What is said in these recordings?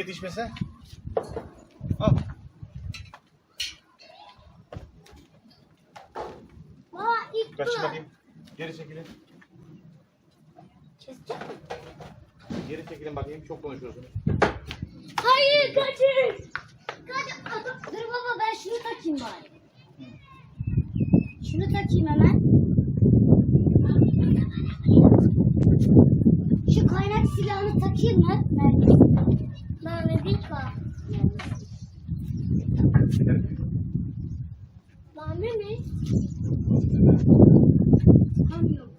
yetişmese. Al. Baba ilk Kaçın bakayım. Geri çekilin. Geri çekilin bakayım. Çok konuşuyorsunuz. Hayır kaçır. Kaç. Dur baba ben şunu takayım bari. Şunu takayım hemen. Şu kaynak silahını takayım mı? Mermi. Mermi bir var. Mermi mi? Tamıyorum.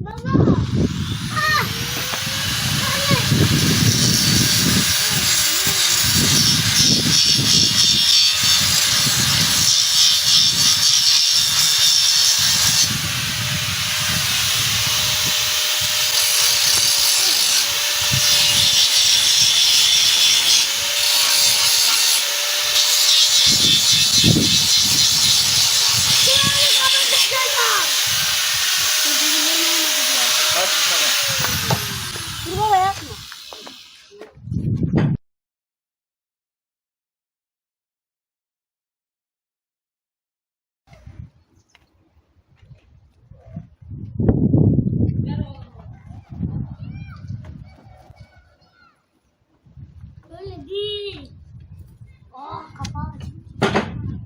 Baba. Ah! Hayır. Silahını kapatacağım. Kaç sana. Dur baba yapma. Değil. Oh kapağı.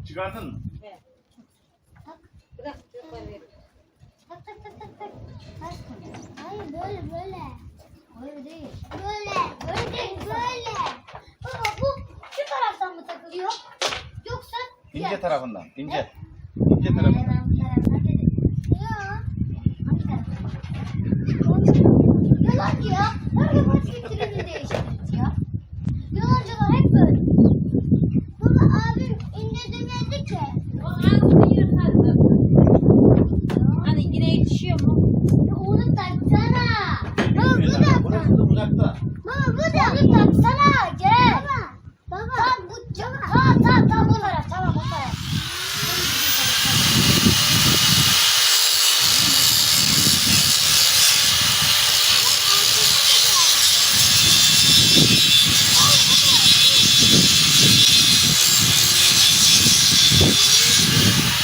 Çıkardın mı? Tak. Tak tak tak tak tak. Ters koy. Hayır böyle böyle. Öyle değil. Böyle. Böyle değil böyle. Baba bu şu taraftan mı takılıyor? Yoksa İnce tarafından. İnce. Ne? İnce tarafından. Dedim. Ya.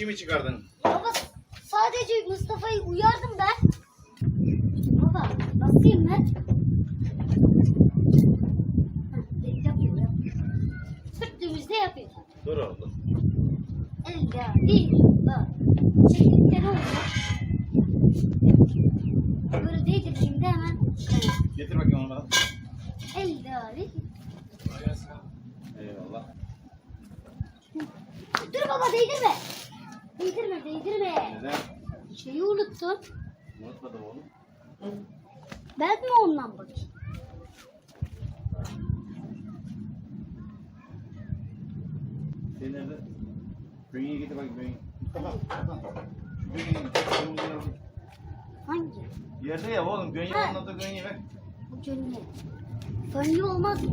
Afişi mi çıkardın? Baba sadece Mustafa'yı uyardım ben. Baba basayım mı? Heh, yapıyor. Dur oğlum. Elde değil. Bak. Çekillikte ne oluyor? Böyle değdir şimdi hemen. Getir bakayım onu bana. Elde değil. Eyvallah. Dur baba değdirme. Değdirme değdirme. Neden? Şeyi unuttum. Unutmadım oğlum. Ben mi ondan bakayım? Şey nerede? Bünye'yi getir bakayım Bünye. Mustafa. Mustafa. Şu Bünye'yi. Hangi? Yerde ya oğlum. Bünye Ha. anlattı Bünye ver. Gönlü. Gönlü olmaz mı?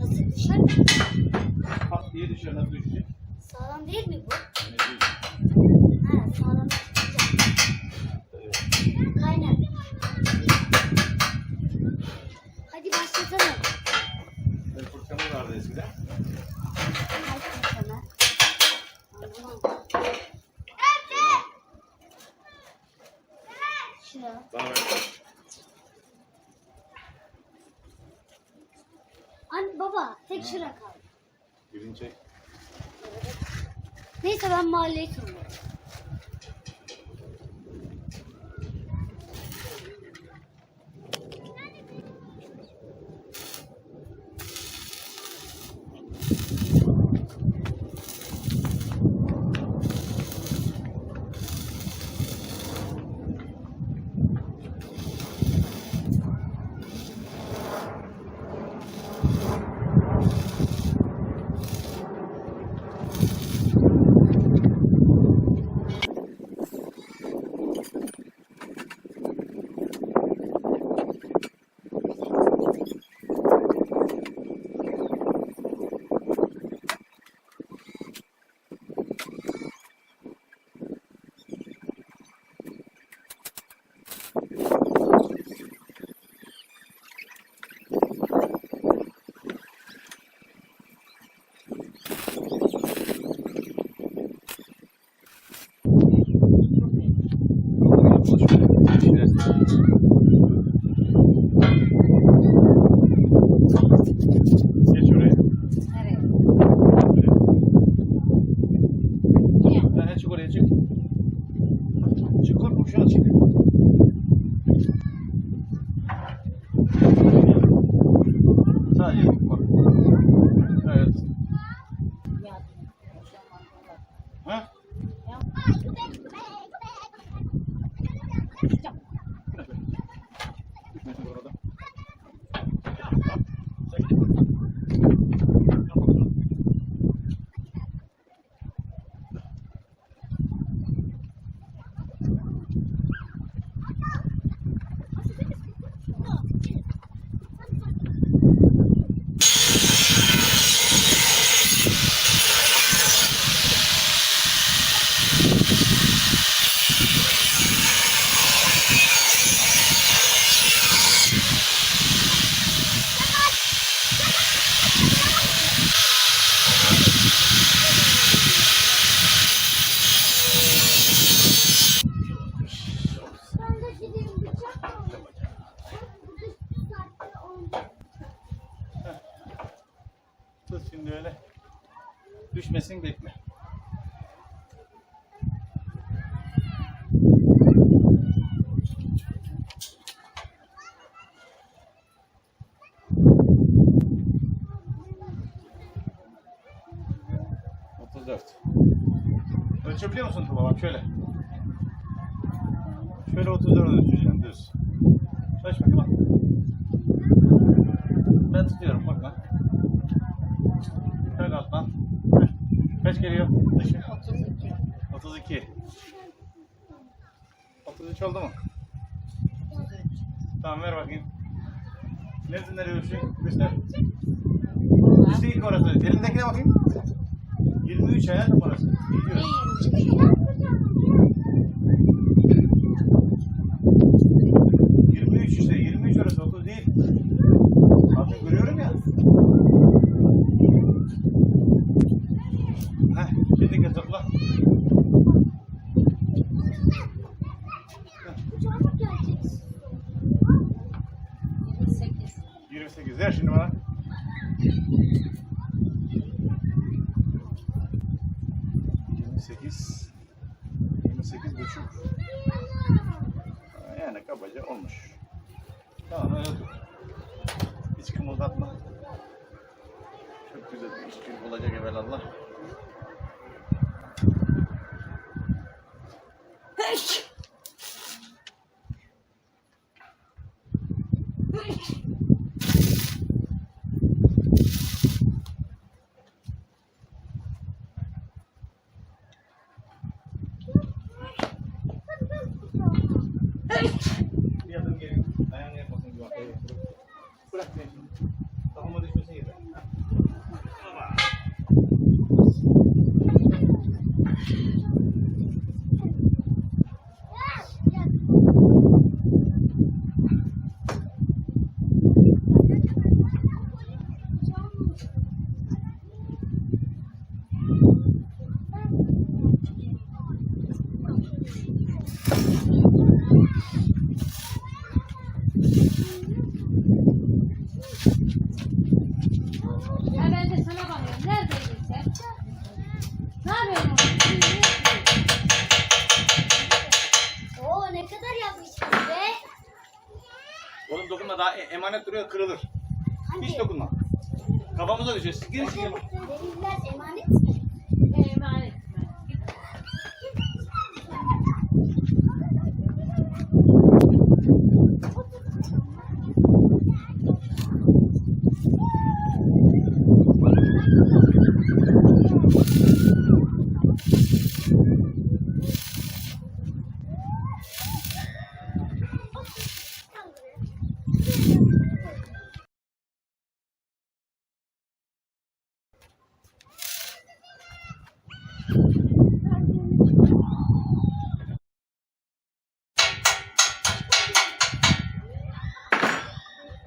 Nasıl düşer? Pat diye nasıl düşecek? Sağlam değil mi bu? Diyeyim? Ha sağlam çıkacak. Kaynak. Hadi başlatalım. Benim fırçamız vardı eskiden. Hadi sana. Allah'ım. Şuna. Bana ver. Anne baba tek şura kaldı. Birini çek. Neyse ben mahalleyi turluyorum. 4. Ölçebiliyor musun Tuba? Bak şöyle. Şöyle 34 ölçeceğim düz. Çalış bakayım bak. Ben tutuyorum bak lan. Şöyle alttan. Kaç geliyor? Dışı. 32. 32. 33 oldu mu? 33. Tamam ver bakayım. Neresi nereye ölçüyorsun? Göster. Üstü ilk orası. Elindekine bakayım. 23 hayatım orası. Gidiyor. 28,5 yani kabaca olmuş. Tamam öyle dur. Hiç kımıldatma. Çok güzel bir işgül olacak evvelallah. Hiç! Dokunma daha e- emanet duruyor kırılır. Hiç dokunma. Kafamıza düşüyor. Girin. Deliller emanet mi? Emanet.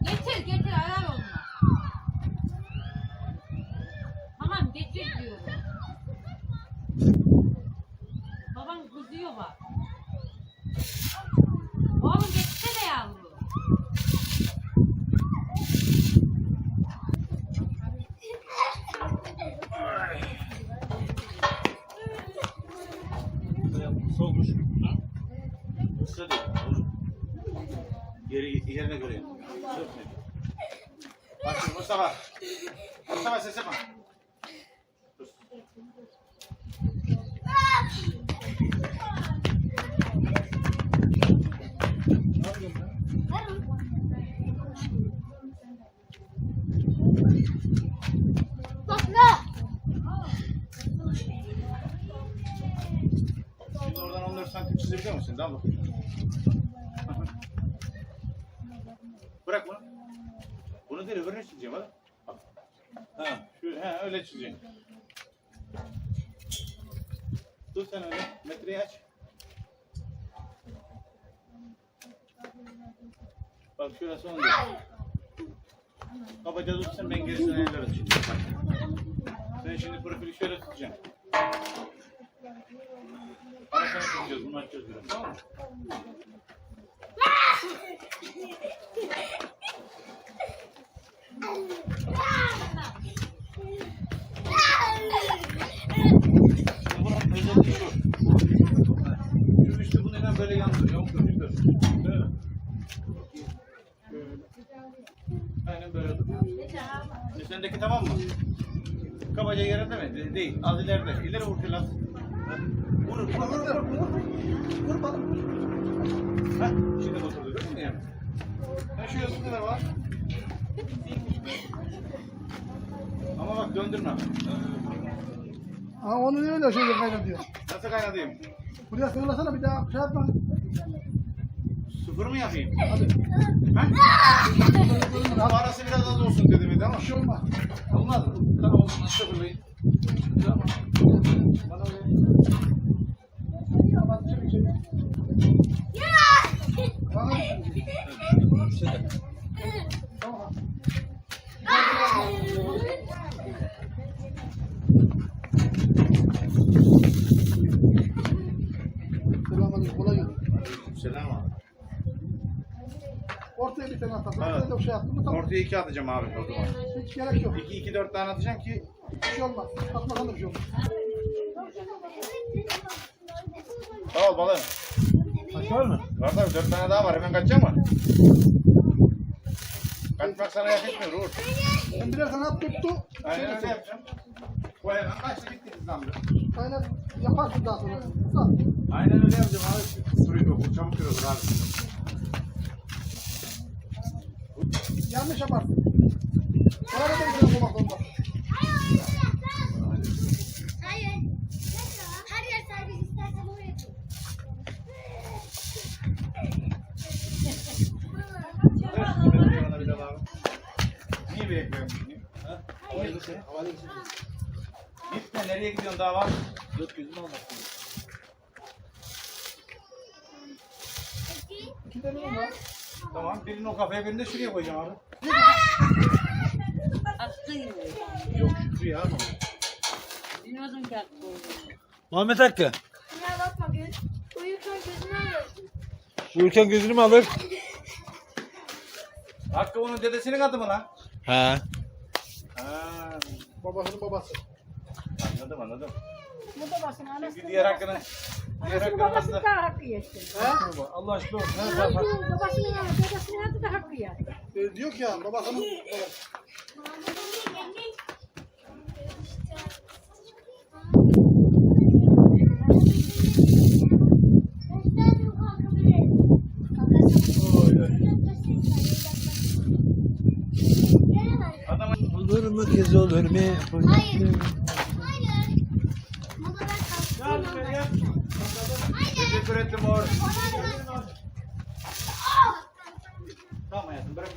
Getir getir arar onunla. Tamam getir diyorum. Baban kızıyor bak. Oğlum getirsene yavrum. Soğukmuş. Kısa değil. Geri yerine göre yap. Sürtme. Bak şimdi Mustafa. Mustafa ses yapma. Dur. Ne yapıyorsun lan? Bakla. Şimdi oradan 14 santim çizebiliyor musun? Daha bak. Bırak bunu. Değil öbürünü çizeceğim. Bak. Ha, şu, he, öyle çizeceğim. Dur sen öyle. Metreyi aç. Bak şurası 14. Kabaca tutsun ben gerisini ayarlarım şimdi. Sen şimdi profili şöyle tutacaksın. Arasını tutacağız, bunu açacağız biraz, tamam mı? Şimdi bunun özelliği şu. Şu üstü bunu hemen böyle yandırıyor. Böyle. Aynen böyle dur. Şimdi sendeki tamam mı? Kabaca yerinde mi? De- Değil. Az ileride. İleri vur biraz. Vur, vur, vur, vur, vur, vur. Bana. Heh, şimdi oturdu değil mi yani? Ha şu yazında ne var? Ama bak döndürme. Aa onu niye öyle şeyle kaynatıyor? Nasıl kaynatayım? Buraya fırlasana bir daha şey yapma. Sıfır mı yapayım? Hadi. Ha? Hadi. Parası biraz az olsun dedi mi ama. Bir şey olmaz. Olmaz? Tamam o zaman sıfırlayın. Tamam. Bana öyle. Ya Tamam. Selam abi. Ortaya bir tane atar. Evet. Bir şey attın mı tamam. Ortaya iki atacağım abi o zaman. Hiç gerek yok. İki, iki dört tane atacağım ki Bir şey olmaz. Atmasan da bir şey olmaz. Sağ ol balım. Kaçar mı? Var tabii dört tane daha var. Hemen kaçacak mı? Sana yakışmıyor Uğur. Ben birer tane at tuttu. Aynen öyle yapacağım. Bu hemen kaçtı gitti İslam'da. Aynen yaparsın daha sonra. Aynen öyle yapacağım abi. Sürüyor bu çabuk kırılır abi. Yanlış yaparsın. Sonra da bir şey olmak zorunda. Hayır. Her yer servis istersen oraya koy. Ver şunu bir de abi. Niye bekliyorsun? Ha? Gitme nereye gidiyorsun daha var? Dört gözüm almasın. İki tane mi var? Tamam birini o kafaya birini de şuraya koyacağım abi. Attı yine. Yok Şükrü ya. Bilmiyordum ki olduğunu. Muhammed Hakkı. Ya bakma göz. Uyurken gözünü alır. Uyurken gözünü mü alır? Hakkı onun dedesinin adı mı lan? Ha. Ha, Babasının babası. anladım anladım. Bu babasının anası. Çünkü diğer hakkını diğer hakkını Babası aslında da hakkı yesin. Allah aşkına olsun. Babasının anası, babasının adı da hakkı ya. Ee, diyor ki ya babasının babası. Mu kız olur mu? Hayır. Hayır. Baba ben kalktım. Gel şuraya. Teşekkür ettim ben- Tamam hayatım bırak.